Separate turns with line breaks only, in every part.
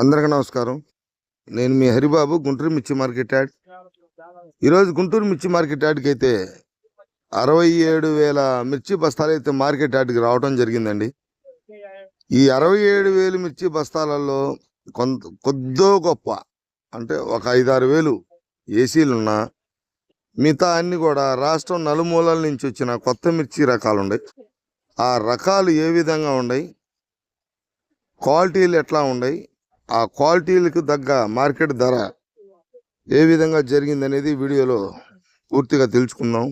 అందరికీ నమస్కారం. నేను మీ హరిబాబు గుంటూరు మిర్చి మార్కెట్ యాడ్. ఈరోజు గుంటూరు మిర్చి మార్కెట్ యాడ్కి అయితే అరవై ఏడు వేల మిర్చి బస్తాలు అయితే మార్కెట్ యాడ్కి రావడం జరిగిందండి. ఈ అరవై ఏడు వేలు మిర్చి బస్తాలలో కొంత కొద్దో గొప్ప అంటే ఒక ఐదారు వేలు ఏసీలు ఉన్నా మిగతా అన్ని కూడా రాష్ట్రం నలుమూలల నుంచి వచ్చిన కొత్త మిర్చి రకాలు ఉన్నాయి ఆ రకాలు ఏ విధంగా ఉన్నాయి క్వాలిటీలు ఎట్లా ఉన్నాయి? ఆ క్వాలిటీలకు తగ్గ మార్కెట్ ధర ఏ విధంగా జరిగింది అనేది వీడియోలో పూర్తిగా తెలుసుకుందాం.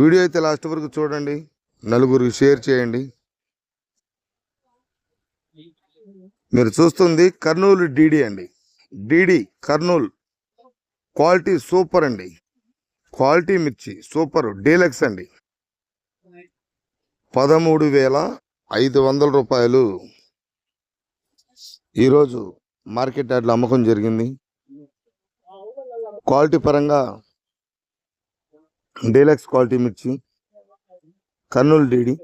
వీడియో అయితే లాస్ట్ వరకు చూడండి. నలుగురికి షేర్ చేయండి. మీరు చూస్తుంది కర్నూలు డీడీ అండి. డీడీ కర్నూలు క్వాలిటీ సూపర్ అండి. క్వాలిటీ మిర్చి సూపర్ డీలక్స్ అండి. పదమూడు వేల ఐదు వందల రూపాయలు ఈరోజు మార్కెట్ యార్డ్లో అమ్మకం జరిగింది. క్వాలిటీ పరంగా డీలక్స్ క్వాలిటీ మిర్చి కర్నూలు డీడి.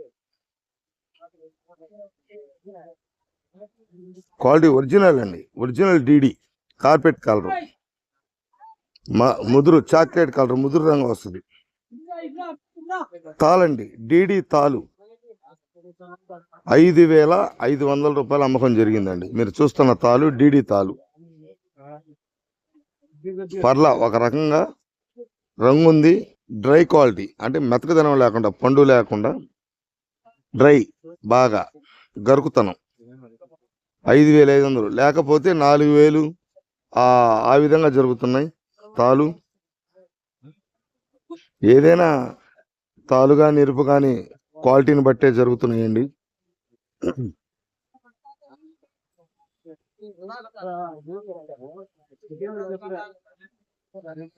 క్వాలిటీ ఒరిజినల్ అండి. Original DD carpet colour. ముదురు చాక్లెట్ కలర్ ముదురు రంగు వస్తుంది. తాళండి డీడీ తాలు. ఐదు వేల ఐదు వందల రూపాయలు అమ్మకం జరిగిందండి. మీరు చూస్తున్న తాలు డీడీ తాలు. పర్ల ఒక రకంగా రంగు ఉంది డ్రై క్వాలిటీ. అంటే మెతకదనం లేకుండా పండు లేకుండా డ్రై బాగా గరుకుతనం. ఐదు వేల ఐదు వందలు. లేకపోతే నాలుగు వేలు ఆ ఆ విధంగా జరుగుతున్నాయి తాలు. ఏదైనా తాలు కానీ ఎరుపు కానీ క్వాలిటీని బట్టే జరుగుతున్నాయండి.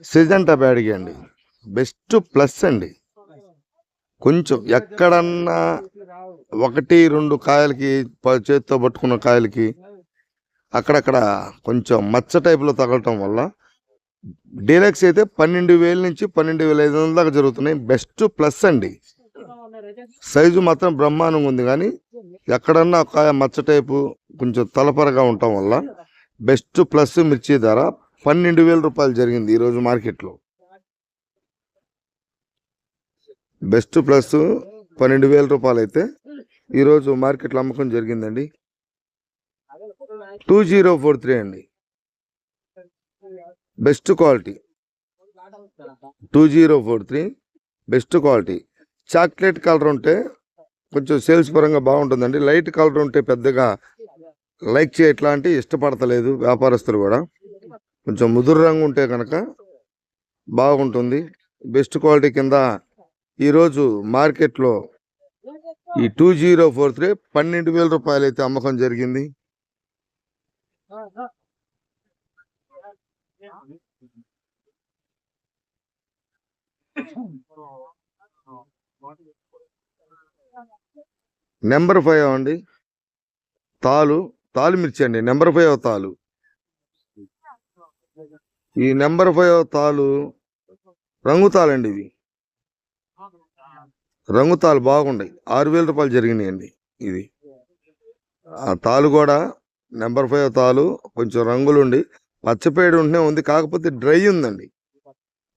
సిజంటా బ్యాడ్కి అండి. బెస్ట్ ప్లస్ అండి. కొంచెం ఎక్కడన్నా ఒకటి రెండు కాయలకి ప- పట్టుకున్న కాయలకి అక్కడక్కడ కొంచెం మచ్చ టైపులో తగలటం వల్ల డీలక్స్ అయితే పన్నెండు వేల నుంచి పన్నెండు వేల ఐదు వందల దాకా జరుగుతున్నాయి. బెస్ట్ ప్లస్ అండి. సైజు మాత్రం బ్రహ్మాండంగా ఉంది కానీ ఎక్కడన్నా ఒక మచ్చ టైపు కొంచెం తలపరగా ఉండటం వల్ల బెస్ట్ ప్లస్ మిర్చి ధర పన్నెండు వేల రూపాయలు జరిగింది ఈరోజు మార్కెట్లో. బెస్ట్ ప్లస్ పన్నెండు వేల రూపాయలు అయితే ఈరోజు మార్కెట్లో అమ్మకం జరిగిందండి. టూ జీరో ఫోర్ త్రీ అండి. Best quality. Two zero four three best quality. Chocolate colour ఉంటే కొంచెం సేల్స్ పరంగా బాగుంటుందండి. లైట్ కలర్ ఉంటే పెద్దగా లైక్ చేయట్లాంటి ఇష్టపడతలేదు వ్యాపారస్తులు కూడా. కొంచెం ముదురు రంగు ఉంటే కనుక బాగుంటుంది. బెస్ట్ క్వాలిటీ కింద ఈరోజు మార్కెట్లో ఈ టూ జీరో ఫోర్ త్రీ పన్నెండు వేల రూపాయలు అయితే అమ్మకం జరిగింది. నెంబర్ ఫైవ్ అండి తాలు తాలు మిర్చి అండి నెంబర్ ఫైవ్ తాలు. ఈ నెంబర్ ఫైవ్ తాలు రంగు తాలండి ఇవి. రంగు తాలు బాగున్నాయి ఆరు వేల రూపాయలు జరిగినాయండి ఇది ఆ తాలు కూడా నెంబర్ ఫైవ్ తాలు కొంచెం రంగులుండి. పచ్చపేడు ఉంటేనే ఉంది కాకపోతే డ్రై ఉందండి.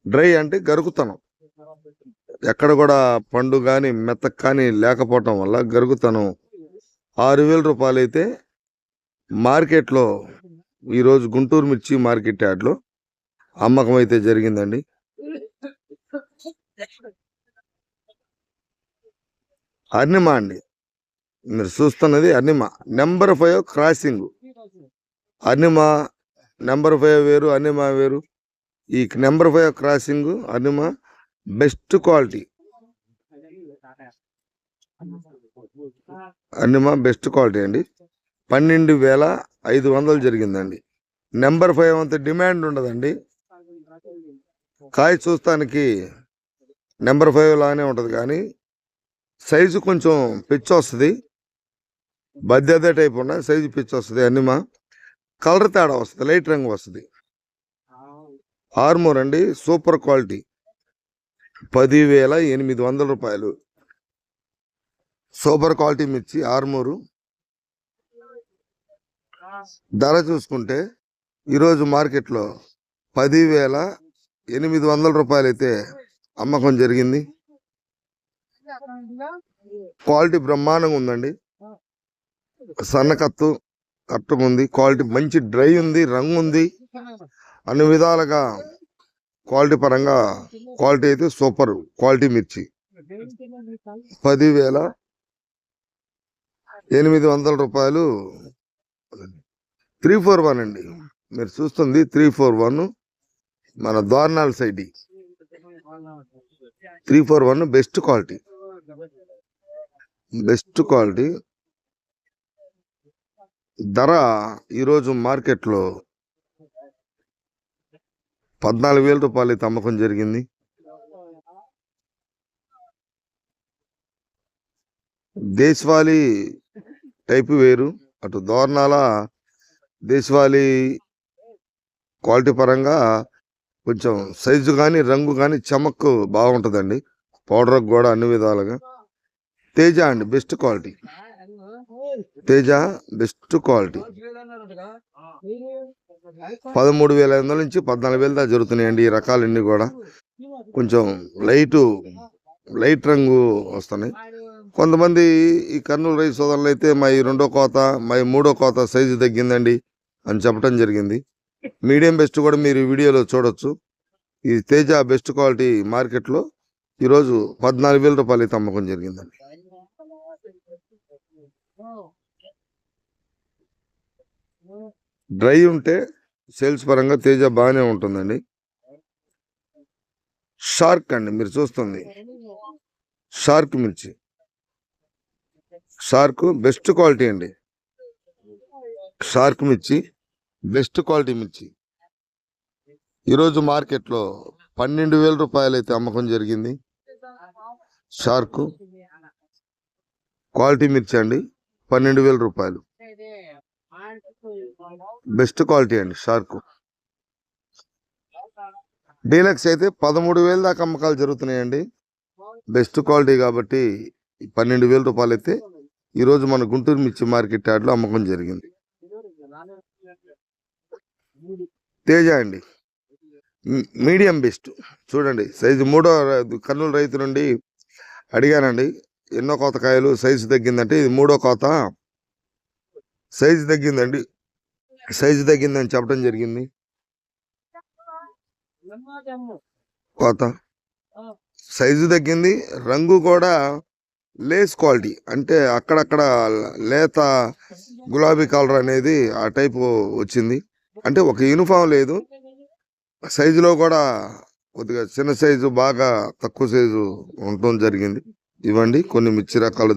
డ్రై అంటే గరుకుతనం. ఎక్కడ కూడా పండు కానీ మెత్తకు కానీ లేకపోవటం వల్ల గరుగుతనం ఆరు వేల రూపాయలు అయితే మార్కెట్లో ఈరోజు గుంటూరు మిర్చి మార్కెట్ యార్డ్లో అమ్మకం అయితే జరిగిందండి. అర్నిమా అండి. మీరు చూస్తున్నది అర్నిమా. Number five crossing. అర్నిమా number five వేరు అర్నిమా వేరు. ఈ నెంబర్ ఫైవ్ క్రాసింగ్ అర్నిమ బెస్ట్ క్వాలిటీ. అన్నమా బెస్ట్ క్వాలిటీ అండి. పన్నెండు వేల ఐదు వందలు జరిగిందండి. నెంబర్ ఫైవ్ అంత డిమాండ్ ఉండదండి. కాయ చూస్తానికి నెంబర్ ఫైవ్ లానే ఉంటుంది కానీ సైజు కొంచెం పిచ్చి వస్తుంది. బద్దె టైప్ ఉన్న సైజు పిచ్చి వస్తుంది అన్నమా కలర్ తేడా వస్తుంది లైట్ రంగు వస్తుంది. ఆర్మోర్ అండి సూపర్ క్వాలిటీ. పదివేల ఎనిమిది వందల రూపాయలు. సూపర్ క్వాలిటీ మిర్చి ఆర్మూరు. ధర చూసుకుంటే ఈరోజు మార్కెట్లో పదివేల ఎనిమిది వందల రూపాయలు అయితే అమ్మకం జరిగింది. క్వాలిటీ బ్రహ్మాండంగా ఉందండి. సన్నకత్తు కట్టం ఉంది క్వాలిటీ మంచి డ్రై ఉంది రంగు ఉంది. అన్ని విధాలుగా క్వాలిటీ పరంగా క్వాలిటీ అయితే సూపర్. క్వాలిటీ మిర్చి. పదివేల ఎనిమిది వందల రూపాయలు. త్రీ ఫోర్ వన్ అండి. మీరు చూస్తుంది త్రీ ఫోర్ వన్ మన Dornal side. Three four one best quality. Best quality. ధర ఈరోజు మార్కెట్లో పద్నాలుగు వేల రూపాయలు తమ్మకం అమ్మకం జరిగింది. దేశవాళీ టైపు వేరు అటు దోర్నాల దేశవాళీ క్వాలిటీ పరంగా కొంచెం సైజు కానీ రంగు కానీ చమక్కు బాగుంటుందండి. పౌడర్ కూడా అన్ని విధాలుగా. తేజ అండి best quality. Teja best quality పదమూడు వేల ఐదు వందల నుంచి పద్నాలుగు వేల దాకా జరుగుతున్నాయండి ఈ రకాలన్నీ కూడా. కొంచెం లైటు లైట్ రంగు వస్తున్నాయి. కొంతమంది ఈ కర్నూలు రైతు సోదరులు అయితే మా ఈ రెండో కోత మా ఈ మూడో కోత సైజు తగ్గిందండి అని చెప్పడం జరిగింది. మీడియం బెస్ట్ కూడా మీరు వీడియోలో చూడొచ్చు. ఈ తేజ బెస్ట్ క్వాలిటీ మార్కెట్లో ఈరోజు పద్నాలుగు వేల రూపాయలు అయితే అమ్మకం జరిగిందండి. డ్రై ఉంటే సేల్స్ పరంగా తేజ బాగానే ఉంటుందండి. షార్క్ అండి మీరు చూస్తుంది. షార్క్ మిర్చి. షార్క్ బెస్ట్ క్వాలిటీ అండి. షార్క్ మిర్చి బెస్ట్ క్వాలిటీ మిర్చి. ఈరోజు మార్కెట్లో పన్నెండు వేల రూపాయలు అయితే అమ్మకం జరిగింది. షార్క్ క్వాలిటీ మిర్చి అండి పన్నెండు వేల రూపాయలు. బెస్ట్ క్వాలిటీ అండి షార్క్. డీలక్స్ అయితే పదమూడు వేల దాకా అమ్మకాలు జరుగుతున్నాయండి. బెస్ట్ క్వాలిటీ కాబట్టి పన్నెండు వేల రూపాయలు అయితే ఈరోజు మన గుంటూరు మిర్చి మార్కెట్ యార్డ్లో అమ్మకం జరిగింది. తేజ అండి. Medium best. చూడండి సైజు మూడో కర్నూలు రైతు నుండి అడిగానండి ఎన్నో కోత కాయలు సైజు తగ్గిందంటే ఇది మూడో కోత. సైజు తగ్గిందండి. సైజు తగ్గిందని చెప్పడం జరిగింది. కోత. సైజు తగ్గింది. రంగు కూడా లేస్ క్వాలిటీ. అంటే అక్కడక్కడ లేత గులాబీ కలర్ అనేది ఆ టైపు వచ్చింది. అంటే ఒక యూనిఫామ్ లేదు. సైజులో కూడా కొద్దిగా చిన్న సైజు బాగా తక్కువ సైజు ఉండటం జరిగింది. ఇవ్వండి. కొన్ని మిర్చి రకాలు